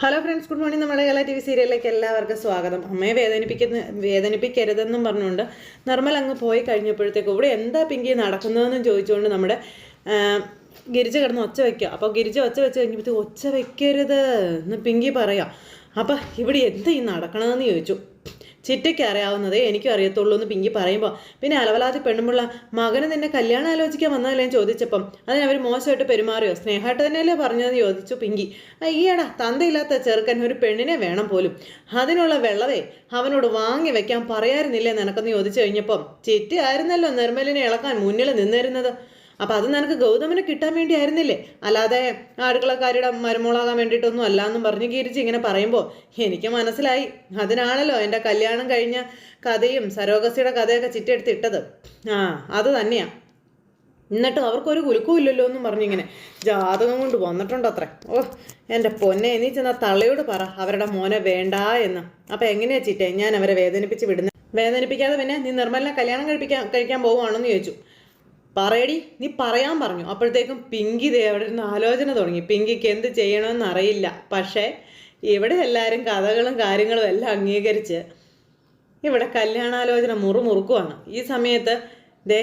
Hello friends good morning നമ്മുടെ Kerala T V സീരിയലിലേക്ക് എല്ലാവർക്കും സ്വാഗതം. അമ്മയെ വേദനിപ്പിക്കുന്ന വേദനിപ്പിക്കരുതെന്നും പറഞ്ഞുകൊണ്ട് നിർമ്മൽ അങ്ങ് പോയി കഴിഞ്ഞപ്പോഴത്തേക്ക് ഇവിടെ എന്താ പിങ്കി നടക്കുന്നതെന്നും ചോദിച്ചുകൊണ്ട് നമ്മുടെ ഗിരിജ കിടന്ന് ഒച്ച വയ്ക്കുക അപ്പോൾ ഗിരിജ ഒച്ച വെച്ച് കഴിഞ്ഞപ്പോഴത്തേക്ക് ഒച്ച വയ്ക്കരുത് എന്ന് പിങ്കി പറയാം. അപ്പം ഇവിടെ എന്താ ഈ നടക്കണമെന്ന് ചോദിച്ചു. ചിറ്റയ്ക്ക് അറിയാവുന്നതേ എനിക്കും അറിയത്തുള്ളൂ എന്ന് പിങ്കി പറയുമ്പോൾ പിന്നെ അലവലാതി പെണ്ണുമുള്ള മകന് നിന്നെ കല്യാണം ആലോചിക്കാൻ വന്നതല്ലേ? ചോദിച്ചപ്പം അതിനവർ മോശമായിട്ട് പെരുമാറിയോ? സ്നേഹമായിട്ട് തന്നെയല്ലേ പറഞ്ഞതെന്ന് ചോദിച്ചു പിങ്കി. അയ്യടാ തന്തയില്ലാത്ത ചെറുക്കൻ ഒരു പെണ്ണിനെ വേണം പോലും. അതിനുള്ള വെള്ളവേ അവനോട് വാങ്ങി വെക്കാൻ പറയാറുന്നില്ലേ നിനക്കെന്ന് ചോദിച്ചു കഴിഞ്ഞപ്പം ചിറ്റ ആയിരുന്നല്ലോ നിർമ്മലിനെ ഇളക്കാൻ മുന്നിൽ നിന്നിരുന്നത്. അപ്പം അത് നിനക്ക് ഗൗതമനെ കിട്ടാൻ വേണ്ടി ആയിരുന്നില്ലേ അല്ലാതെ അടുക്കളക്കാരുടെ മരുമോളാകാൻ വേണ്ടിയിട്ടൊന്നും അല്ല എന്നും പറഞ്ഞ് കീരിച്ച് ഇങ്ങനെ പറയുമ്പോൾ എനിക്ക് മനസ്സിലായി. അതിനാണല്ലോ എന്റെ കല്യാണം കഴിഞ്ഞ കഥയും സരോഗസിയുടെ കഥയൊക്കെ ചിറ്റെടുത്ത് ഇട്ടത്. ആ അത് തന്നെയാ. എന്നിട്ടും അവർക്കൊരു കുലുക്കവും ഇല്ലല്ലോ എന്നും പറഞ്ഞിങ്ങനെ ജാതകം കൊണ്ട് വന്നിട്ടുണ്ട് അത്ര. ഓ എന്റെ പൊന്നെ നീ ചെന്ന തള്ളയോട് പറ. അവരുടെ മോനെ വേണ്ട എന്ന്. അപ്പം എങ്ങനെയാ ചിറ്റേ? ഞാൻ അവരെ വേദനിപ്പിച്ച് വിടുന്നത് വേദനിപ്പിക്കാതെ പിന്നെ നീ നിർമ്മലിനെ കല്യാണം കഴിപ്പിക്കാൻ കഴിക്കാൻ പോവുകയാണെന്ന് ചോദിച്ചു. പറയടി നീ പറയാൻ പറഞ്ഞു. അപ്പോഴത്തേക്കും പിങ്കി ദേ അവിടെ ആലോചന തുടങ്ങി. പിങ്കിക്ക് എന്ത് ചെയ്യണമെന്ന് അറിയില്ല. പക്ഷേ ഇവിടെ എല്ലാവരും കഥകളും കാര്യങ്ങളും എല്ലാം അംഗീകരിച്ച് ഇവിടെ കല്യാണാലോചന മുറുമുറുക്കുവാണ് ഈ സമയത്ത് ദേ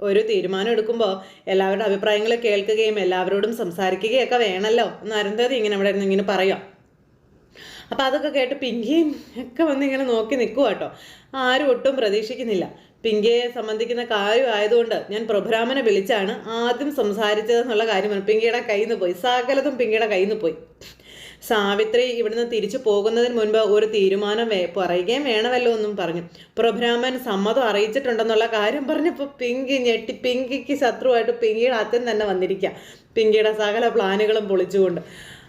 ഒരു തീരുമാനം എടുക്കുമ്പോൾ എല്ലാവരുടെ അഭിപ്രായങ്ങൾ കേൾക്കുകയും എല്ലാവരോടും സംസാരിക്കുകയൊക്കെ വേണമല്ലോ എന്ന് അരുന്ധതി ഇങ്ങനെ അവിടെ ഇരുന്ന് ഇങ്ങനെ പറയാം അപ്പം അതൊക്കെ കേട്ട് പിങ്കിയും ഒക്കെ വന്ന് ഇങ്ങനെ നോക്കി നിൽക്കുക കേട്ടോ. ആരും ഒട്ടും പ്രതീക്ഷിക്കുന്നില്ല. പിങ്കിയെ സംബന്ധിക്കുന്ന കാര്യം ആയതുകൊണ്ട് ഞാൻ പ്രഭുരാമനെ വിളിച്ചാണ് ആദ്യം സംസാരിച്ചതെന്നുള്ള കാര്യമാണ് പിങ്കയുടെ കയ്യിൽ നിന്ന് പോയി. സകലതും പിങ്കയുടെ കയ്യിൽ നിന്ന് പോയി. സാവിത്രി ഇവിടുന്ന് തിരിച്ചു പോകുന്നതിന് മുൻപ് ഒരു തീരുമാനം പറയുകയും വേണമല്ലോ എന്നും പറഞ്ഞു. പ്രഭ്രാമൻ സമ്മതം അറിയിച്ചിട്ടുണ്ടെന്നുള്ള കാര്യം പറഞ്ഞപ്പോൾ പിങ്കി ഞെട്ടി. പിങ്കിക്ക് ശത്രുവായിട്ട് പിങ്കിയുടെ അച്ഛൻ തന്നെ വന്നിരിക്കുക പിങ്കിയുടെ സകല പ്ലാനുകളും പൊളിച്ചുകൊണ്ട്.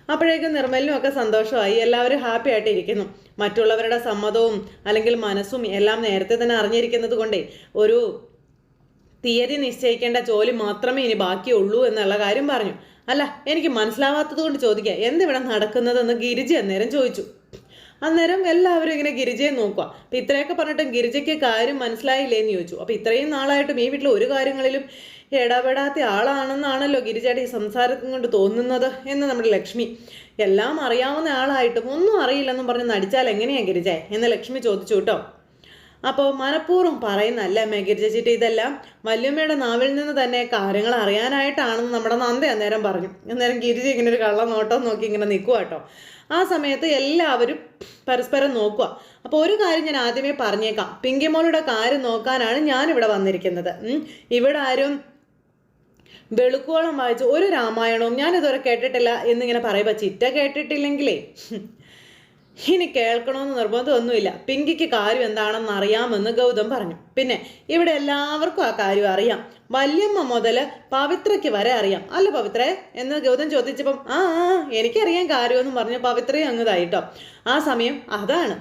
അപ്പോഴേക്കും നിർമ്മലിനും ഒക്കെ സന്തോഷമായി. എല്ലാവരും ഹാപ്പി ആയിട്ട് ഇരിക്കുന്നു മറ്റുള്ളവരുടെ സമ്മതവും അല്ലെങ്കിൽ മനസ്സും എല്ലാം നേരത്തെ തന്നെ അറിഞ്ഞിരിക്കുന്നത് കൊണ്ടേ ഒരു തീയതി നിശ്ചയിക്കേണ്ട ജോലി മാത്രമേ ഇനി ബാക്കിയുള്ളൂ എന്നുള്ള കാര്യം പറഞ്ഞു. അല്ല എനിക്ക് മനസ്സിലാവാത്തത് കൊണ്ട് ചോദിക്കുക എന്തിവിടെ നടക്കുന്നതെന്ന് ഗിരിജ അന്നേരം ചോദിച്ചു. അന്നേരം എല്ലാവരും ഇങ്ങനെ ഗിരിജയെ നോക്കുക. അപ്പം ഇത്രയൊക്കെ പറഞ്ഞിട്ടും ഗിരിജയ്ക്ക് കാര്യം മനസ്സിലായില്ലേ എന്ന് ചോദിച്ചു. അപ്പം ഇത്രയും നാളായിട്ടും ഈ വീട്ടിൽ ഒരു കാര്യങ്ങളിലും ഇടപെടാത്ത ആളാണെന്നാണല്ലോ ഗിരിജയുടെ ഈ സംസാരത്തിൽ കൊണ്ട് തോന്നുന്നത് എന്ന് നമ്മുടെ ലക്ഷ്മി. എല്ലാം അറിയാവുന്ന ആളായിട്ടും ഒന്നും അറിയില്ലെന്നും പറഞ്ഞ് നടിച്ചാൽ എങ്ങനെയാണ് ഗിരിജ? എന്ന് ലക്ഷ്മി ചോദിച്ചു കേട്ടോ. അപ്പോൾ മനഃപൂർവം പറയുന്നല്ല അമ്മേ ചേട്ടി ഇതെല്ലാം. വല്യമ്മയുടെ നാവിൽ നിന്ന് തന്നെ കാര്യങ്ങൾ അറിയാനായിട്ടാണെന്ന് നമ്മുടെ നന്ദ അന്നേരം പറഞ്ഞു. അന്നേരം ഗിരിജ ഇങ്ങനെ ഒരു കള്ള നോട്ടം നോക്കി ഇങ്ങനെ നിൽക്കുക കേട്ടോ. ആ സമയത്ത് എല്ലാവരും പരസ്പരം നോക്കുക അപ്പോൾ ഒരു കാര്യം ഞാൻ ആദ്യമേ പറഞ്ഞേക്കാം. പിങ്കിമോളുടെ കാര്യം നോക്കാനാണ് ഞാൻ ഇവിടെ വന്നിരിക്കുന്നത്. ഇവിടെ ആരും വെളുക്കോളം വായിച്ച ഒരു രാമായണവും ഞാൻ ഇതുവരെ കേട്ടിട്ടില്ല എന്നിങ്ങനെ പറയുമ്പോൾ ചിറ്റ കേട്ടിട്ടില്ലെങ്കിലേ. ഇനി കേൾക്കണമെന്ന് നിർബന്ധമൊന്നുമില്ല. പിങ്കിക്ക് കാര്യം എന്താണെന്ന് അറിയാമെന്ന് ഗൗതം പറഞ്ഞു. പിന്നെ ഇവിടെ എല്ലാവർക്കും ആ കാര്യം അറിയാം. വല്യമ്മ മുതൽ പവിത്രയ്ക്ക് വരെ അറിയാം. അല്ല പവിത്രേ എന്ന് ഗൗതം ചോദിച്ചപ്പം ആ ആ എനിക്കറിയാം കാര്യമെന്നും പറഞ്ഞ് പവിത്രയും അങ്ങതായിട്ടോ ആ സമയം അതാണ്.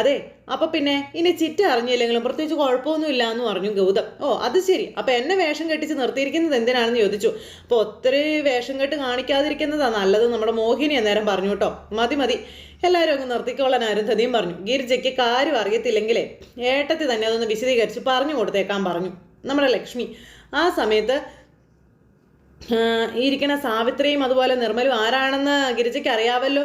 അതെ അപ്പൊ പിന്നെ ഇനി ചിറ്റ അറിഞ്ഞില്ലെങ്കിലും പ്രത്യേകിച്ച് കുഴപ്പമൊന്നുമില്ല എന്ന് പറഞ്ഞു ഗൗതം. ഓ അത് ശരി. അപ്പൊ എന്നെ വേഷം കെട്ടിച്ച് നിർത്തിയിരിക്കുന്നത് എന്തിനാണെന്ന് ചോദിച്ചു. അപ്പൊ ഒത്തിരി വേഷം കെട്ട് കാണിക്കാതിരിക്കുന്നതാ നല്ലത് നമ്മുടെ മോഹിനി അന്നേരം പറഞ്ഞു കേട്ടോ മതി മതി. എല്ലാവരും അങ്ങ് നിർത്തിക്കോളാൻ അരുന്ധതിയും പറഞ്ഞു. ഗിരിജയ്ക്ക് കാര്യം അറിയത്തില്ലെങ്കിലേ ഏട്ടത്തി തന്നെ അതൊന്ന് വിശദീകരിച്ച് പറഞ്ഞു കൊടുത്തേക്കാൻ പറഞ്ഞു. നമ്മുടെ ലക്ഷ്മി ആ സമയത്ത് ഇരിക്കണ സാവിത്രിയും അതുപോലെ നിർമ്മലും ആരാണെന്ന് ഗിരിജയ്ക്ക് അറിയാവല്ലോ?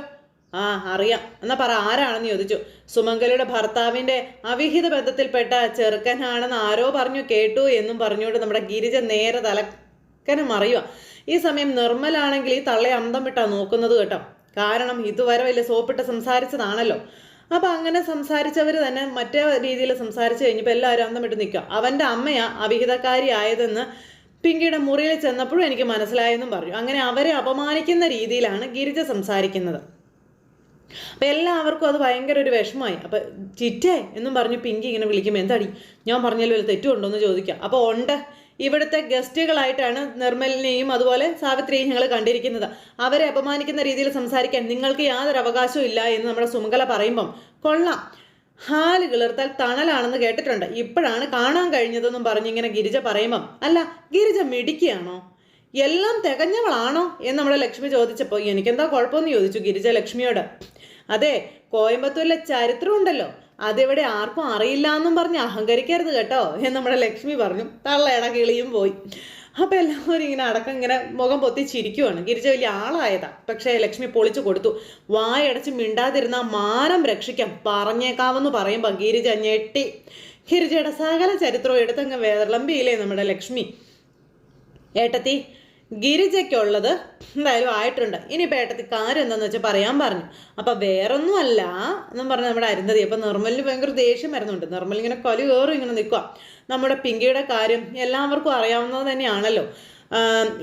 ആ അറിയാം. എന്നാ പറ ആരാണെന്ന് ചോദിച്ചു. സുമംഗലിയുടെ ഭർത്താവിന്റെ അവിഹിത ബന്ധത്തിൽപ്പെട്ട ചെറുക്കനാണെന്ന് ആരോ പറഞ്ഞു കേട്ടു എന്നും പറഞ്ഞുകൊണ്ട് നമ്മുടെ ഗിരിജ നേരെ തലക്കനം അറിയുക ഈ സമയം നിർമ്മലാണെങ്കിൽ ഈ തള്ളയെ അന്തം വിട്ടാ നോക്കുന്നത് കേട്ടോ. കാരണം ഇതുവരെ വലിയ സോപ്പിട്ട് സംസാരിച്ചതാണല്ലോ. അപ്പൊ അങ്ങനെ സംസാരിച്ചവർ തന്നെ മറ്റേ രീതിയിൽ സംസാരിച്ചു കഴിഞ്ഞപ്പോൾ എല്ലാവരും അന്തം വിട്ട് നിൽക്കുക അവന്റെ അമ്മയാ അവിഹിതക്കാരി ആയതെന്ന് പിങ്കിയുടെ മുറിയിൽ ചെന്നപ്പോഴും എനിക്ക് മനസ്സിലായെന്നും പറഞ്ഞു. അങ്ങനെ അവരെ അപമാനിക്കുന്ന രീതിയിലാണ് ഗിരിജ സംസാരിക്കുന്നത്. അപ്പം എല്ലാവർക്കും അത് ഭയങ്കര ഒരു വിഷമമായി. അപ്പം ചിറ്റേ എന്നും പറഞ്ഞു പിങ്കി ഇങ്ങനെ വിളിക്കുമ്പോൾ എന്താടി? ഞാൻ പറഞ്ഞാലും വല്ല തെറ്റുണ്ടോ എന്ന് ചോദിക്കാം. അപ്പോൾ ഉണ്ട് ഇവിടുത്തെ ഗസ്റ്റുകളായിട്ടാണ് നിർമ്മലിനെയും അതുപോലെ സാവിത്രിയെയും ഞങ്ങൾ കണ്ടിരിക്കുന്നത്. അവരെ അപമാനിക്കുന്ന രീതിയിൽ സംസാരിക്കാൻ നിങ്ങൾക്ക് യാതൊരു അവകാശവും ഇല്ല എന്ന് നമ്മുടെ സുമകല പറയുമ്പം കൊള്ളാം. ഹാൽ കിളിർത്താൽ തണലാണെന്ന് കേട്ടിട്ടുണ്ട്. ഇപ്പോഴാണ് കാണാൻ കഴിഞ്ഞതെന്നും പറഞ്ഞിങ്ങനെ ഗിരിജ പറയുമ്പം അല്ല ഗിരിജ മിടിക്കുകയാണോ എല്ലാം തികഞ്ഞവളാണോ? എന്ന് നമ്മുടെ ലക്ഷ്മി ചോദിച്ചപ്പോൾ എനിക്കെന്താ കുഴപ്പമെന്ന് ചോദിച്ചു ഗിരിജ ലക്ഷ്മിയോട്. അതെ കോയമ്പത്തൂരിലെ ചരിത്രം ഉണ്ടല്ലോ. അതിവിടെ ആർക്കും അറിയില്ല എന്നും പറഞ്ഞ് അഹങ്കരിക്കരുത് കേട്ടോ എന്ന് നമ്മുടെ ലക്ഷ്മി പറഞ്ഞു. തള്ളയട കിളിയും പോയി. അപ്പോൾ എല്ലാവരും ഇങ്ങനെ അടക്കം ഇങ്ങനെ മുഖം പൊത്തി ചിരിക്കുവാണ്. ഗിരിജ വലിയ ആളായതാ. പക്ഷേ ലക്ഷ്മി പൊളിച്ചു കൊടുത്തു. വായടച്ച് മിണ്ടാതിരുന്ന മാനം രക്ഷിക്കാം പറഞ്ഞേക്കാവെന്ന് പറയുമ്പോൾ ഗിരിജ ഞെട്ടി. ഗിരിജയുടെ സകല ചരിത്രവും എടുത്തങ്ങ് വിളമ്പിയില്ലേ നമ്മുടെ ലക്ഷ്മി? ഏട്ടത്തി ഗിരിജയ്ക്കുള്ളത് എന്തായാലും ആയിട്ടുണ്ട്. ഇനി ഏട്ടത്തി കാര്യം എന്താണെന്ന് വെച്ചാൽ പറയാൻ പറഞ്ഞു. അപ്പം വേറൊന്നും അല്ല എന്നും പറഞ്ഞ് നമ്മുടെ അരുന്ധതി. അപ്പം നിർമ്മലിന് ഭയങ്കര ദേഷ്യം വരുന്നുണ്ട്. നിർമ്മൽ ഇങ്ങനെ കൊല കയറും ഇങ്ങനെ നിൽക്കുക നമ്മുടെ പിങ്കിയുടെ കാര്യം എല്ലാവർക്കും അറിയാവുന്നത് തന്നെയാണല്ലോ.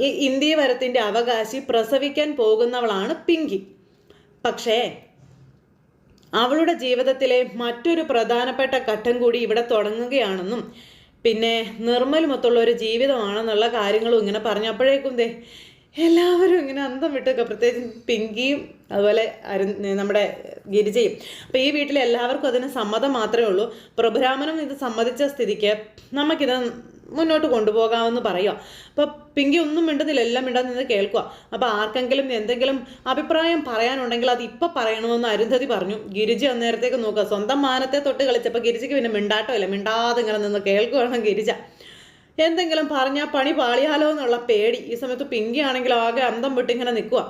ഈ ഇന്ത്യ വരത്തിന്റെ അവകാശി പ്രസവിക്കാൻ പോകുന്നവളാണ് പിങ്കി. പക്ഷേ അവളുടെ ജീവിതത്തിലെ മറ്റൊരു പ്രധാനപ്പെട്ട ഘട്ടം കൂടി ഇവിടെ തുടങ്ങുകയാണെന്നും പിന്നെ നിർമ്മലുമൊത്തുള്ള ഒരു ജീവിതമാണെന്നുള്ള കാര്യങ്ങളും ഇങ്ങനെ പറഞ്ഞപ്പോഴേക്കും ദേ എല്ലാവരും ഇങ്ങനെ അന്തം വിട്ടൊക്കെ. പ്രത്യേകിച്ച് പിങ്കിയും അതുപോലെ അരു നമ്മുടെ ഗിരിജയും. അപ്പോൾ ഈ വീട്ടിലെ എല്ലാവർക്കും അതിന് സമ്മതം മാത്രമേ ഉള്ളൂ. പ്രഭുരാമനും ഇത് സമ്മതിച്ച സ്ഥിതിക്ക് നമുക്കിത് മുന്നോട്ട് കൊണ്ടുപോകാമെന്ന് പറയുക. അപ്പോൾ പിങ്കി ഒന്നും മിണ്ടുന്നില്ല എല്ലാം മിണ്ടാൻ നിന്ന് കേൾക്കുക. അപ്പോൾ ആർക്കെങ്കിലും എന്തെങ്കിലും അഭിപ്രായം പറയാനുണ്ടെങ്കിൽ അത് ഇപ്പം പറയണമെന്ന് അരുന്ധതി പറഞ്ഞു. ഗിരിജി അന്നേരത്തേക്ക് നോക്കുക. സ്വന്തം മാനത്തെ തൊട്ട് കളിച്ചപ്പോൾ ഗിരിജിക്ക് പിന്നെ മിണ്ടാട്ടോ ഇല്ല മിണ്ടാതെ ഇങ്ങനെ നിന്ന് കേൾക്കുകയാണ് ഗിരിജ. എന്തെങ്കിലും പറഞ്ഞാൽ പണി പാളിയാലോ എന്നുള്ള പേടി. ഈ സമയത്ത് പിങ്കി ആണെങ്കിൽ ആകെ അന്തം വിട്ടിങ്ങനെ നിൽക്കുക.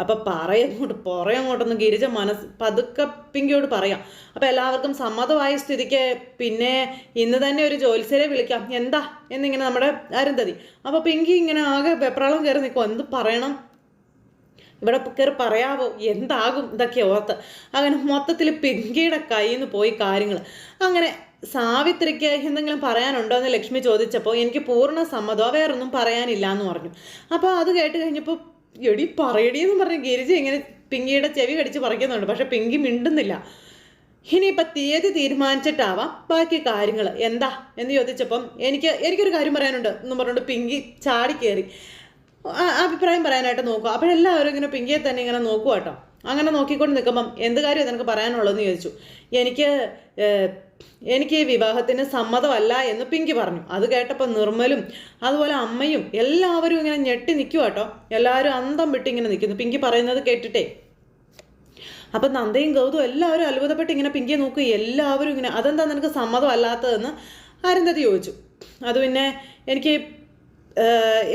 അപ്പം പറയങ്ങോട്ട് അങ്ങോട്ടൊന്നും ഗിരിജ മനസ്സ് പതുക്കെ പിങ്കിയോട് പറയാം. അപ്പം എല്ലാവർക്കും സമ്മതമായ സ്ഥിതിക്ക് പിന്നെ ഇന്ന് തന്നെ ഒരു ജോത്സ്യരെ വിളിക്കാം. എന്താ? എന്നിങ്ങനെ നമ്മുടെ അരുന്ധതി. അപ്പോൾ പിങ്കി ഇങ്ങനെ ആകെ വെപ്രാളം കയറി നിൽക്കും എന്ത് പറയണം? ഇവിടെ കയറി പറയാവോ? എന്താകും? ഇതൊക്കെ ഓർത്ത്. അങ്ങനെ മൊത്തത്തിൽ പിങ്കിയുടെ കയ്യിൽ നിന്ന് പോയി കാര്യങ്ങൾ അങ്ങനെ സാവിത്രിക്ക് എന്തെങ്കിലും പറയാനുണ്ടോ എന്ന് ലക്ഷ്മി ചോദിച്ചപ്പോൾ എനിക്ക് പൂർണ സമ്മതമോ വേറൊന്നും പറയാനില്ല എന്ന് പറഞ്ഞു. അപ്പോൾ അത് കേട്ട് കഴിഞ്ഞപ്പോൾ എടി പറയടി എന്ന് പറഞ്ഞ് ഗിരിജ ഇങ്ങനെ പിങ്കിയുടെ ചെവി കടിച്ച് പറിക്കുന്നുണ്ട്. പക്ഷെ പിങ്കി മിണ്ടുന്നില്ല. ഇനിയിപ്പോൾ തീയതി തീരുമാനിച്ചിട്ടാവാം ബാക്കി കാര്യങ്ങൾ എന്താ? എന്ന് ചോദിച്ചപ്പം എനിക്ക് എനിക്കൊരു കാര്യം പറയാനുണ്ട് എന്ന് പറഞ്ഞുകൊണ്ട് പിങ്കി ചാടി കയറി അഭിപ്രായം പറയാനായിട്ട് നോക്കുക. അപ്പോഴെല്ലാവരും ഇങ്ങനെ പിങ്കിയെ തന്നെ ഇങ്ങനെ നോക്കുക കേട്ടോ. അങ്ങനെ നോക്കിക്കൊണ്ട് നിൽക്കുമ്പം എന്ത് കാര്യം നിനക്ക് പറയാനുള്ളതെന്ന് ചോദിച്ചു. എനിക്ക് എനിക്ക് ഈ വിവാഹത്തിന് സമ്മതമല്ല എന്ന് പിങ്കി പറഞ്ഞു. അത് കേട്ടപ്പോൾ നിർമ്മലും അതുപോലെ അമ്മയും എല്ലാവരും ഇങ്ങനെ ഞെട്ടി നിൽക്കുക കേട്ടോ എല്ലാവരും അന്തം വിട്ട് ഇങ്ങനെ നിൽക്കുന്നു പിങ്കി പറയുന്നത് കേട്ടിട്ടേ. അപ്പം നന്ദയും ഗൗതും എല്ലാവരും അത്ഭുതപ്പെട്ട് ഇങ്ങനെ പിങ്കിയെ നോക്കുക. എല്ലാവരും ഇങ്ങനെ അതെന്താ നിനക്ക് സമ്മതമല്ലാത്തതെന്ന്? അരുന്ധതി ചോദിച്ചു. അത് പിന്നെ എനിക്ക്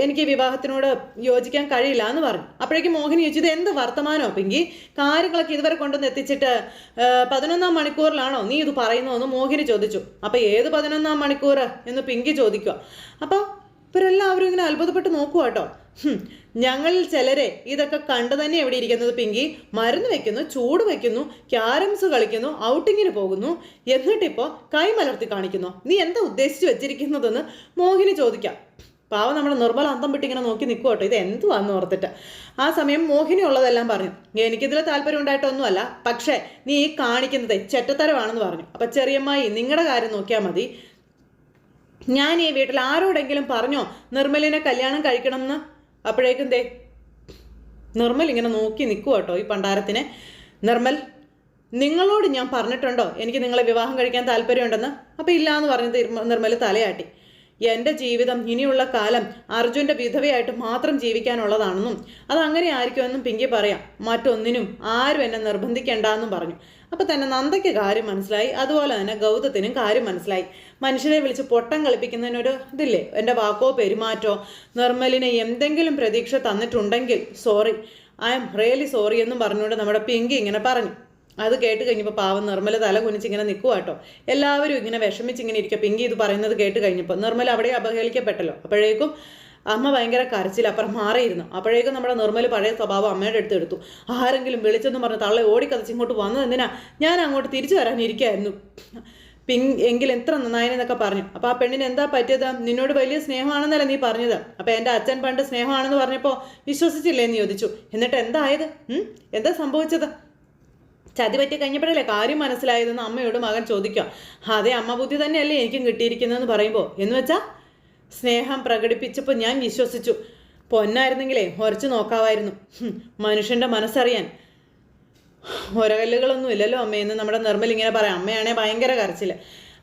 എനിക്ക് വിവാഹത്തിനോട് യോജിക്കാൻ കഴിയില്ല എന്ന് പറഞ്ഞു. അപ്പോഴേക്കും മോഹിനി ചോദിച്ചു ഇത് എന്ത് വർത്തമാനോ പിങ്കി? കാര്യങ്ങളൊക്കെ ഇതുവരെ കൊണ്ടുവന്ന് എത്തിച്ചിട്ട് പതിനൊന്നാം മണിക്കൂറിലാണോ നീ ഇത് പറയുന്നതെന്ന് മോഹിനി ചോദിച്ചു. അപ്പൊ ഏത് പതിനൊന്നാം മണിക്കൂർ എന്ന് പിങ്കി ചോദിക്കുക. അപ്പോൾ ഇവരെല്ലാവരും ഇങ്ങനെ അത്ഭുതപ്പെട്ട് നോക്കുക കേട്ടോ. ഞങ്ങളിൽ ചിലരെ ഇതൊക്കെ കണ്ടു തന്നെ എവിടെ ഇരിക്കുന്നത് പിങ്കി? മരുന്ന് വെക്കുന്നു ചൂട് വെക്കുന്നു ക്യാരംസ് കളിക്കുന്നു ഔട്ടിങ്ങിന് പോകുന്നു എന്നിട്ടിപ്പോൾ കൈമലർത്തി കാണിക്കുന്നു. നീ എന്താ ഉദ്ദേശിച്ച് വെച്ചിരിക്കുന്നതെന്ന് മോഹിനി ചോദിക്കാം. പാവം നമ്മൾ നിർമ്മല അന്തം വിട്ടിങ്ങനെ നോക്കി നിൽക്കുക കേട്ടോ. ഇത് എന്തുവാന്ന് ഓർത്തിട്ട്. ആ സമയം മോഹിനി ഉള്ളതെല്ലാം പറഞ്ഞു. എനിക്കിതിൽ താല്പര്യം ഉണ്ടായിട്ടൊന്നുമല്ല. പക്ഷേ നീ ഈ കാണിക്കുന്നത് ചെറ്റത്തരമാണെന്ന് പറഞ്ഞു. അപ്പം ചെറിയമ്മായി നിങ്ങളുടെ കാര്യം നോക്കിയാൽ മതി. ഞാൻ ഈ വീട്ടിൽ ആരോടെങ്കിലും പറഞ്ഞോ നിർമ്മലിനെ കല്യാണം കഴിക്കണം എന്ന് അപ്പോഴേക്കും ദേ നിർമ്മൽ ഇങ്ങനെ നോക്കി നിൽക്കുക കേട്ടോ ഈ പണ്ടാരത്തിനെ. നിർമ്മൽ നിങ്ങളോട് ഞാൻ പറഞ്ഞിട്ടുണ്ടോ? എനിക്ക് നിങ്ങളെ വിവാഹം കഴിക്കാൻ താല്പര്യമുണ്ടെന്ന്? അപ്പം ഇല്ല എന്ന് പറഞ്ഞ് നിർമ്മൽ തലയാട്ടി. എന്റെ ജീവിതം ഇനിയുള്ള കാലം അർജുന്റെ വിധവയായിട്ട് മാത്രം ജീവിക്കാനുള്ളതാണെന്നും അത് അങ്ങനെ ആയിരിക്കുമെന്നും പിങ്കി പറയാം. മറ്റൊന്നിനും ആരും എന്നെ നിർബന്ധിക്കേണ്ട എന്നും പറഞ്ഞു. അപ്പോൾ തന്നെ നന്ദയ്ക്ക് കാര്യം മനസ്സിലായി. അതുപോലെ തന്നെ ഗൗതത്തിനും കാര്യം മനസ്സിലായി. മനുഷ്യരെ വിളിച്ച് പൊട്ടം കളിപ്പിക്കുന്നതിനൊരു ഇതില്ലേ? എന്റെ വാക്കോ പെരുമാറ്റോ? നിർമ്മലിനെ എന്തെങ്കിലും പ്രതീക്ഷ തന്നിട്ടുണ്ടെങ്കിൽ sorry. I'm really sorry എന്നും പറഞ്ഞുകൊണ്ട് നമ്മുടെ പിങ്കി ഇങ്ങനെ പറഞ്ഞു. അത് കേട്ട് കഴിഞ്ഞപ്പോൾ പാവം നിർമ്മല തല കുനിച്ച് ഇങ്ങനെ നിൽക്കുക കേട്ടോ എല്ലാവരും ഇങ്ങനെ വിഷമിച്ച് ഇങ്ങനെ ഇരിക്കുക പിങ്കി ഇത് പറയുന്നത് കേട്ട് കഴിഞ്ഞപ്പോൾ നിർമ്മല അവിടെ അപഹേളിക്കപ്പെട്ടല്ലോ. അപ്പോഴേക്കും അമ്മ ഭയങ്കര കരച്ചിൽ അപ്പുറം മാറിയിരുന്നു. അപ്പോഴേക്കും നമ്മുടെ നിർമ്മൽ പഴയ സ്വഭാവം അമ്മയുടെ അടുത്ത് എടുത്തു. ആരെങ്കിലും വിളിച്ചെന്ന് പറഞ്ഞ് തള്ളെ ഓടിക്കതച്ച് ഇങ്ങോട്ട് വന്നത് എന്തിനാ? ഞാൻ അങ്ങോട്ട് തിരിച്ചു വരാനിരിക്കായിരുന്നു. പിങ് എങ്കിൽ എത്ര നന്നായെന്നൊക്കെ പറഞ്ഞു. അപ്പോൾ ആ പെണ്ണിന് എന്താ പറ്റിയത്? നിന്നോട് വലിയ സ്നേഹമാണെന്നല്ല നീ പറഞ്ഞത്. അപ്പോൾ എന്റെ അച്ഛൻ പണ്ട് സ്നേഹമാണെന്ന് പറഞ്ഞപ്പോൾ വിശ്വസിച്ചില്ലേ എന്ന് ചോദിച്ചു. എന്നിട്ട് എന്തായത്? എന്താ സംഭവിച്ചത്? ചതി പറ്റി കഴിഞ്ഞപ്പോഴല്ലേ കാര്യം മനസ്സിലായതെന്ന് അമ്മയോട് മകൻ ചോദിക്കാം അതെ അമ്മ ബുദ്ധി തന്നെയല്ലേ എനിക്കും കിട്ടിയിരിക്കുന്നതെന്ന് പറയുമ്പോൾ എന്ന് വെച്ചാൽ സ്നേഹം പ്രകടിപ്പിച്ചപ്പോൾ ഞാൻ വിശ്വസിച്ചു. പൊന്നായിരുന്നെങ്കിലേ ഉരച്ചു നോക്കാമായിരുന്നു മനുഷ്യന്റെ മനസ്സറിയാൻ. ഒരകല്ലുകളൊന്നും ഇല്ലല്ലോ അമ്മയെന്ന് നമ്മുടെ നിർമ്മൽ ഇങ്ങനെ പറയാം. അമ്മയാണേ ഭയങ്കര കരച്ചിൽ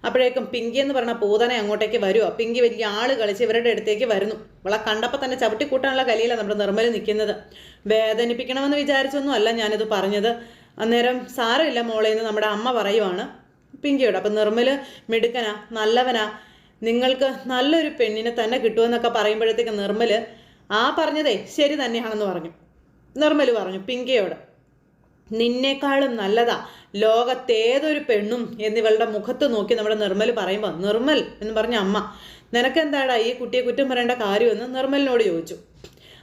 അപ്പോഴേക്കും പിങ്കി എന്ന് പറഞ്ഞ പൂതനെ അങ്ങോട്ടേക്ക് വരുമോ പിങ്കി വലിയ ആൾ കളിച്ച് ഇവരുടെ അടുത്തേക്ക് വരുന്നു. ഇവളെ കണ്ടപ്പോൾ തന്നെ ചവിട്ടിക്കൂട്ടാനുള്ള കലിയിലാണ് നമ്മുടെ നിർമ്മൽ നിൽക്കുന്നത്. വേദനിപ്പിക്കണമെന്ന് വിചാരിച്ചൊന്നും അല്ല ഞാനിത് പറഞ്ഞത്. അന്നേരം സാരമില്ല മോളെ എന്ന് നമ്മുടെ അമ്മ പറയുവാണ്. പിങ്കിയോട് അപ്പം നിർമ്മൽ മിടുക്കനാ നല്ലവനാ നിങ്ങൾക്ക് നല്ലൊരു പെണ്ണിനെ തന്നെ കിട്ടുമെന്നൊക്കെ പറയുമ്പോഴത്തേക്ക് നിർമ്മൽ ആ പറഞ്ഞതേ ശരി തന്നെയാണെന്ന് പറഞ്ഞു. നിർമ്മൽ പറഞ്ഞു പിങ്കയോട് നിന്നേക്കാളും നല്ലതാ ലോകത്തേതൊരു പെണ്ണും എന്നിവളുടെ മുഖത്ത് നോക്കി നമ്മുടെ നിർമ്മൽ പറയുമ്പോൾ നിർമ്മൽ എന്ന് പറഞ്ഞ അമ്മ നിനക്കെന്താടാ ഈ കുട്ടിയെ കുറ്റം പറയേണ്ട കാര്യമെന്ന്? നിർമ്മലിനോട് ചോദിച്ചു.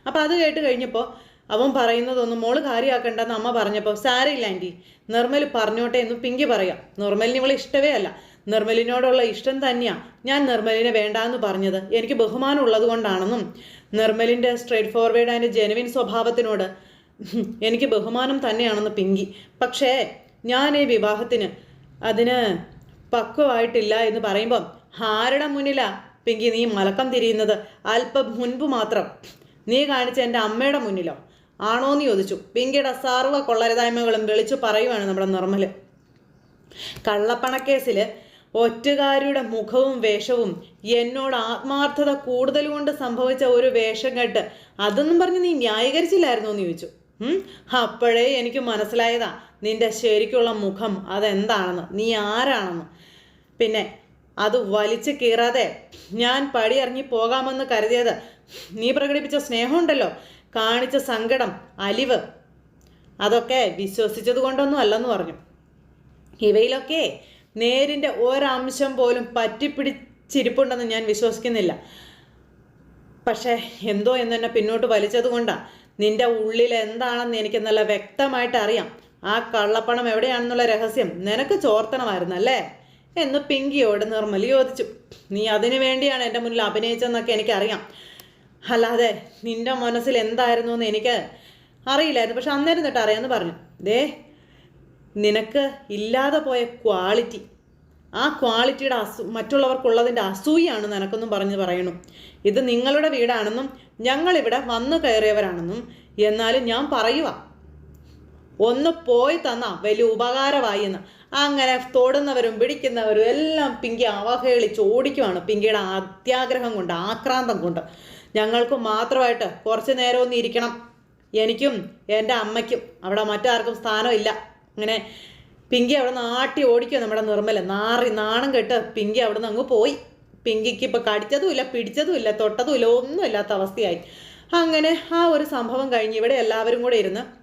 അപ്പോൾ അത് കേട്ട് കഴിഞ്ഞപ്പോൾ അവൻ പറയുന്നതൊന്നും മോൾ കാര്യമാക്കണ്ടെന്ന് അമ്മ പറഞ്ഞപ്പോൾ സാരയില്ല ആന്റി നിർമ്മൽ പറഞ്ഞോട്ടെ എന്ന് പിങ്കി പറയാം. നിർമ്മലിന് ഇവളെ ഇഷ്ടമേ അല്ല. നിർമ്മലിനോടുള്ള ഇഷ്ടം തന്നെയാണ് ഞാൻ നിർമ്മലിനെ വേണ്ടാന്ന് പറഞ്ഞത്. എനിക്ക് ബഹുമാനം ഉള്ളത് കൊണ്ടാണെന്നും. നിർമ്മലിന്റെ സ്ട്രേറ്റ് ഫോർവേഡ് ആൻഡ് ജെനുവിൻ സ്വഭാവത്തിനോട് എനിക്ക് ബഹുമാനം തന്നെയാണെന്ന് പിങ്കി. പക്ഷേ ഞാൻ ഈ വിവാഹത്തിന് അതിന് പക്വമായിട്ടില്ല എന്ന് പറയുമ്പം ആരുടെ മുന്നിലാ പിങ്കി നീ മലക്കം തിരിയുന്നത്? അല്പം മുൻപ് മാത്രം. നീ കാണിച്ച എന്റെ അമ്മയുടെ മുന്നിലോ? ആണോ എന്ന് ചോദിച്ചു. പിങ്കിയുടെ സർവ കൊള്ളരുതായ്മകളും വിളിച്ചു പറയുവാണ് നമ്മുടെ നിർമ്മൽ കള്ളപ്പണക്കേസിൽ ഒറ്റുകാരിയുടെ മുഖവും വേഷവും എന്നോട് ആത്മാർത്ഥത കൂടുതൽ കൊണ്ട് സംഭവിച്ച ഒരു വേഷം കെട്ട് അതൊന്നും പറഞ്ഞ് നീ ന്യായീകരിച്ചില്ലായിരുന്നു എന്ന് ചോദിച്ചു? അപ്പോഴേ എനിക്ക് മനസ്സിലായതാ നിന്റെ ശരിക്കുള്ള മുഖം അതെന്താണെന്ന് നീ ആരാണെന്ന്. പിന്നെ അത് വലിച്ചു കീറാതെ ഞാൻ പടിയിറങ്ങി പോകാമെന്ന് കരുതിയത് നീ പ്രകടിപ്പിച്ച സ്നേഹമുണ്ടല്ലോ. കാണിച്ച സങ്കടം അലിവ് അതൊക്കെ വിശ്വസിച്ചത് കൊണ്ടൊന്നും അല്ലെന്ന് പറഞ്ഞു. ഇവയിലൊക്കെ നേരിന്റെ ഒരംശം പോലും പറ്റിപ്പിടിച്ചിരിപ്പുണ്ടെന്ന് ഞാൻ വിശ്വസിക്കുന്നില്ല. പക്ഷേ എന്തോ എന്ന് എന്നെ പിന്നോട്ട് വലിച്ചത് കൊണ്ടാണ് നിന്റെ ഉള്ളിൽ എന്താണെന്ന് എനിക്ക് നല്ല വ്യക്തമായിട്ട് അറിയാം. ആ കള്ളപ്പണം എവിടെയാണെന്നുള്ള രഹസ്യം നിനക്ക് ചോർത്തണമായിരുന്നു അല്ലേ? എന്ന് പിങ്കിയോട് നിർമ്മലി ചോദിച്ചു. നീ അതിനു വേണ്ടിയാണ് എന്റെ മുന്നിൽ അഭിനയിച്ചതെന്നൊക്കെ എനിക്കറിയാം. അല്ലാതെ നിന്റെ മനസ്സിൽ എന്തായിരുന്നു എന്ന് എനിക്ക് അറിയില്ലായിരുന്നു. പക്ഷെ അന്നേരം തൊട്ട് അറിയാമെന്ന് പറഞ്ഞു. ദേ നിനക്ക് ഇല്ലാതെ പോയ ക്വാളിറ്റി ആ ക്വാളിറ്റിയുടെ അസു മറ്റുള്ളവർക്കുള്ളതിന്റെ അസൂയാണ് നിനക്കൊന്നും പറഞ്ഞ് പറയണു. ഇത് നിങ്ങളുടെ വീടാണെന്നും ഞങ്ങളിവിടെ വന്നു കയറിയവരാണെന്നും എന്നാലും ഞാൻ പറയുക. ഒന്ന് പോയി തന്ന വലിയ ഉപകാരമായി എന്ന്. അങ്ങനെ തൊടുന്നവരും പിടിക്കുന്നവരും എല്ലാം പിങ്കി അവഹേളിച്ച് ഓടിക്കുവാണ്. പിങ്കിയുടെ അത്യാഗ്രഹം കൊണ്ട് ആക്രാന്തം കൊണ്ട്. ഞങ്ങൾക്ക് മാത്രമായിട്ട് കുറച്ച് നേരം ഒന്ന് ഇരിക്കണം. എനിക്കും എന്റെ അമ്മയ്ക്കും അവിടെ മറ്റാർക്കും സ്ഥാനമില്ല. അങ്ങനെ പിങ്കി അവിടെ നാട്ടി ഓടിക്കുക നമ്മുടെ നിർമ്മല. നാറി നാണം കെട്ട് പിങ്കി അവിടെ നിന്ന് അങ്ങ് പോയി. പിങ്കിക്ക് ഇപ്പം കടിച്ചതുമില്ല പിടിച്ചതുമില്ല തൊട്ടതുമില്ല ഒന്നും ഇല്ലാത്ത അവസ്ഥയായി. അങ്ങനെ ആ ഒരു സംഭവം കഴിഞ്ഞ് ഇവിടെ എല്ലാവരും കൂടെ ഇരുന്ന്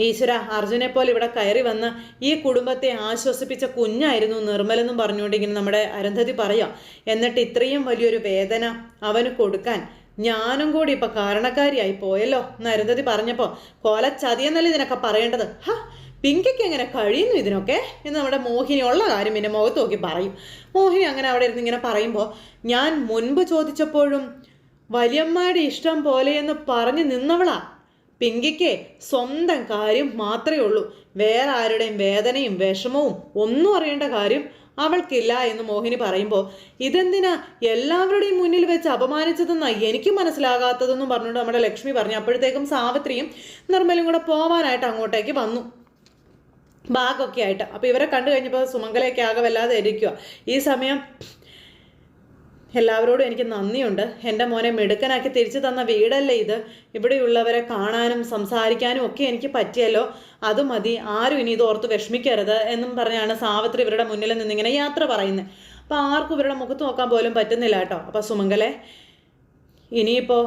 ഈശ്വര അർജുനെ പോലെ ഇവിടെ കയറി വന്ന് ഈ കുടുംബത്തെ ആശ്വസിപ്പിച്ച കുഞ്ഞായിരുന്നു നിർമ്മലെന്നും പറഞ്ഞുകൊണ്ടിങ്ങനെ നമ്മുടെ അരുന്ധതി പറയാം. എന്നിട്ട് ഇത്രയും വലിയൊരു വേദന അവന് കൊടുക്കാൻ ഞാനും കൂടി ഇപ്പൊ കാരണക്കാരിയായി പോയല്ലോ എന്ന് അരുന്ധതി പറഞ്ഞപ്പോൾ കൊല ചതിയെന്നല്ലേ ഇതിനൊക്കെ പറയേണ്ടത്? ഹ പിങ്കിക്ക് എങ്ങനെ കഴിയുന്നു ഇതിനൊക്കെ? എന്ന് നമ്മുടെ മോഹിനി ഉള്ള കാര്യം പിന്നെ മുഖത്ത് നോക്കി പറയും. മോഹിനി അങ്ങനെ അവിടെ ഇരുന്ന് ഇങ്ങനെ പറയുമ്പോൾ ഞാൻ മുൻപ് ചോദിച്ചപ്പോഴും വലിയമ്മയുടെ ഇഷ്ടം പോലെയെന്ന് പറഞ്ഞു നിന്നവളാ. പിങ്കിക്ക് സ്വന്തം കാര്യം മാത്രമേ ഉള്ളൂ. വേറെ ആരുടെയും വേദനയും വിഷമവും ഒന്നും അറിയേണ്ട കാര്യം അവൾക്കില്ല എന്ന് മോഹിനി പറയുമ്പോൾ ഇതെന്തിനാ എല്ലാവരുടെയും മുന്നിൽ വെച്ച് അപമാനിച്ചതെന്നാ എനിക്ക് മനസ്സിലാകാത്തതെന്നും പറഞ്ഞുകൊണ്ട് നമ്മുടെ ലക്ഷ്മി പറഞ്ഞു. അപ്പോഴത്തേക്കും സാവിത്രിയും നിർമ്മലും കൂടെ പോവാനായിട്ട് അങ്ങോട്ടേക്ക് വന്നു. ബാഗൊക്കെ ആയിട്ട്. അപ്പോൾ ഇവരെ കണ്ടു കഴിഞ്ഞപ്പോൾ സുമംഗലയൊക്കെ ആകെ വല്ലാതെ ഇരിക്കുക ഈ സമയം എല്ലാവരോടും എനിക്ക് നന്ദിയുണ്ട്. എന്റെ മോനെ മിടുക്കനാക്കി തിരിച്ചു തന്ന വീടല്ലേ ഇത്? ഇവിടെയുള്ളവരെ കാണാനും സംസാരിക്കാനും ഒക്കെ എനിക്ക് പറ്റിയല്ലോ. അത് മതി. ആരും ഇനി ഇത് ഓർത്ത് വിഷമിക്കരുത് എന്നും പറഞ്ഞാണ് സാവിത്രി ഇവരുടെ മുന്നിൽ നിന്നിങ്ങനെ യാത്ര പറയുന്നത്. അപ്പോൾ ആർക്കും ഇവരുടെ മുഖത്ത് നോക്കാൻ പോലും പറ്റുന്നില്ല കേട്ടോ. അപ്പോൾ സുമംഗലെ ഇനിയിപ്പോൾ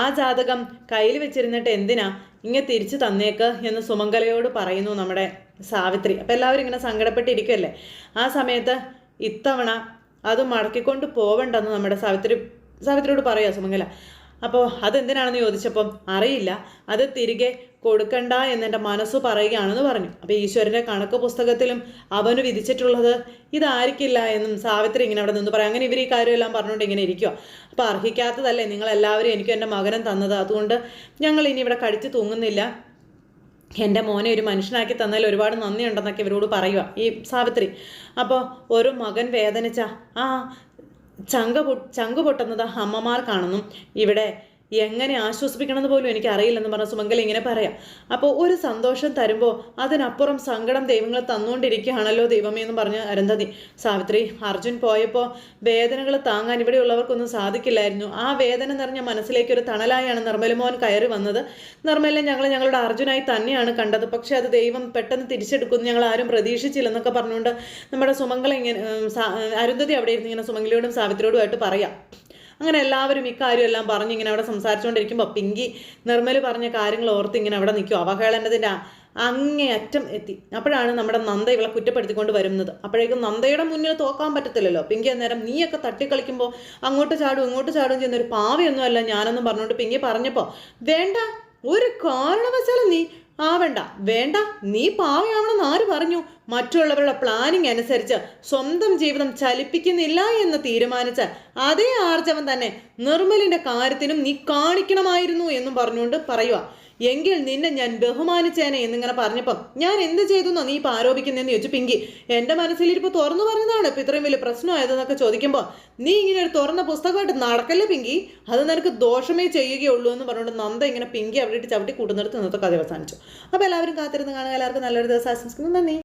ആ ജാതകം കയ്യിൽ വെച്ചിരുന്നിട്ട് എന്തിനാ ഇങ്ങനെ തിരിച്ചു തന്നേക്ക് എന്ന് സുമംഗലയോട് പറയുന്നു നമ്മുടെ സാവിത്രി. അപ്പോൾ എല്ലാവരും ഇങ്ങനെ സങ്കടപ്പെട്ടിരിക്കുമല്ലേ ആ സമയത്ത് ഇത്തവണ അത് മടക്കിക്കൊണ്ട് പോവണ്ടെന്ന് നമ്മുടെ സാവിത്രി സാവിത്രിയോട് പറയുക സുമംഗല. അപ്പോൾ അതെന്തിനാണെന്ന് ചോദിച്ചപ്പം അറിയില്ല. അത് തിരികെ കൊടുക്കണ്ട എന്നെന്റെ മനസ്സ് പറയുകയാണെന്ന് പറഞ്ഞു. അപ്പോൾ ഈശ്വരന്റെ കണക്ക് പുസ്തകത്തിലും അവന് വിധിച്ചിട്ടുള്ളത് ഇതായിരിക്കില്ല എന്നും സാവിത്രി ഇങ്ങനെ അവിടെ നിന്ന് പറയാം. അങ്ങനെ ഇവർ ഈ കാര്യമെല്ലാം പറഞ്ഞുകൊണ്ട് ഇങ്ങനെ ഇരിക്കുക അപ്പോൾ അർഹിക്കാത്തതല്ലേ നിങ്ങളെല്ലാവരും എനിക്കും എന്റെ മകനും തന്നത്. അതുകൊണ്ട് ഞങ്ങൾ ഇനി ഇവിടെ കടിച്ചു തൂങ്ങുന്നില്ല. എന്റെ മോനെ ഒരു മനുഷ്യനാക്കി തന്നതിൽ ഒരുപാട് നന്ദിയുണ്ടെന്നൊക്കെ ഇവരോട് പറയുക ഈ സാവിത്രി. അപ്പോൾ ഒരു മകൻ വേദനിച്ച ആ ചങ്ക പൊ ചങ്ക് പൊട്ടുന്നത് അമ്മമാർക്കാണെന്നും ഇവിടെ എങ്ങനെ ആശ്വസിപ്പിക്കണമെന്ന് പോലും എനിക്ക് അറിയില്ലെന്ന് പറഞ്ഞ സുമംഗല ഇങ്ങനെ പറയാം. അപ്പോൾ ഒരു സന്തോഷം തരുമ്പോൾ അതിനപ്പുറം സങ്കടം ദൈവങ്ങൾ തന്നുകൊണ്ടിരിക്കുകയാണല്ലോ ദൈവമേ എന്ന് പറഞ്ഞ് അരന്തതി സാവിത്രി അർജുൻ പോയപ്പോൾ വേദനകൾ താങ്ങാൻ ഇവിടെയുള്ളവർക്കൊന്നും സാധിക്കില്ലായിരുന്നു. ആ വേദന നിറഞ്ഞ മനസ്സിലേക്ക് ഒരു തണലായാണ് നിർമ്മലമോഹൻ കയറി വന്നത്. നിർമ്മലിനെ ഞങ്ങൾ ഞങ്ങളുടെ അർജുനായി തന്നെയാണ് കണ്ടത്. പക്ഷേ അത് ദൈവം പെട്ടെന്ന് തിരിച്ചെടുക്കുമെന്ന് ഞങ്ങൾ ആരും പ്രതീക്ഷിച്ചില്ലെന്നൊക്കെ പറഞ്ഞുകൊണ്ട് നമ്മുടെ സുമംഗല ഇങ്ങനെ അരുന്ധതി അവിടെ ഇരുന്ന് ഇങ്ങനെ സുമംഗലയോടും സാവിത്രിയോടുമായിട്ട് പറയാം. അങ്ങനെ എല്ലാവരും ഇക്കാര്യം എല്ലാം പറഞ്ഞ് ഇങ്ങനെ അവിടെ സംസാരിച്ചുകൊണ്ടിരിക്കുമ്പോൾ പിങ്കി നിർമ്മൽ പറഞ്ഞ കാര്യങ്ങൾ ഓർത്ത് ഇങ്ങനെ അവിടെ നിൽക്കും. അവഹേളനത്തിന്റെ അങ്ങേയറ്റം എത്തി. അപ്പോഴാണ് നമ്മുടെ നന്ദ ഇവളെ കുറ്റപ്പെടുത്തിക്കൊണ്ട് വരുന്നത്. അപ്പോഴേക്കും നന്ദയുടെ മുന്നിൽ തോക്കാൻ പറ്റത്തില്ലല്ലോ. പിങ്കി അന്നേരം നീയൊക്കെ തട്ടിക്കളിക്കുമ്പോൾ അങ്ങോട്ട് ചാടും ഇങ്ങോട്ട് ചാടും ചെയ്യുന്ന ഒരു പാവയൊന്നുമല്ല ഞാനെന്നും പറഞ്ഞുകൊണ്ട് പിങ്കി പറഞ്ഞപ്പോൾ വേണ്ട ഒരു കാരണവശാലും നീ ആവണ്ട വേണ്ട നീ പാവയാവണമെന്ന് ആര് പറഞ്ഞു? മറ്റുള്ളവരുടെ പ്ലാനിങ് അനുസരിച്ച് സ്വന്തം ജീവിതം ചലിപ്പിക്കുന്നില്ല എന്ന് തീരുമാനിച്ച അതേ ആർജവം തന്നെ നിർമ്മലിന്റെ കാര്യത്തിനും നീ കാണിക്കണമായിരുന്നു എന്നും പറഞ്ഞുകൊണ്ട് പറയുക എങ്കിൽ നിന്നെ ഞാൻ ബഹുമാനിച്ചേനെ എന്നിങ്ങനെ പറഞ്ഞപ്പം ഞാൻ എന്ത് ചെയ്തു നീ ഇപ്പം ആരോപിക്കുന്നതെന്ന് ചോദിച്ചു പിങ്കി. എന്റെ മനസ്സിലിരിപ്പോൾ തുറന്നു പറഞ്ഞതാണ് ഇപ്പം ഇത്രയും വലിയ പ്രശ്നമായതെന്നൊക്കെ ചോദിക്കുമ്പോൾ നീ ഇങ്ങനെ ഒരു തുറന്ന പുസ്തകമായിട്ട് നടക്കല്ലേ പിങ്കി? അത് നിനക്ക് ദോഷമേ ചെയ്യുകയുള്ളൂ എന്ന് പറഞ്ഞുകൊണ്ട് നന്ദ ഇങ്ങനെ പിങ്കി അവിടെ ചവിട്ടി കൂട്ടുന്നിടത്ത് ഇന്നത്തെ കഥ അവസാനിച്ചു. അപ്പോൾ എല്ലാവരും കാത്തിരുന്ന് കാണുക. എല്ലാവർക്കും നല്ലൊരു ദിവസം ആശംസിക്കുന്നു. നന്ദി.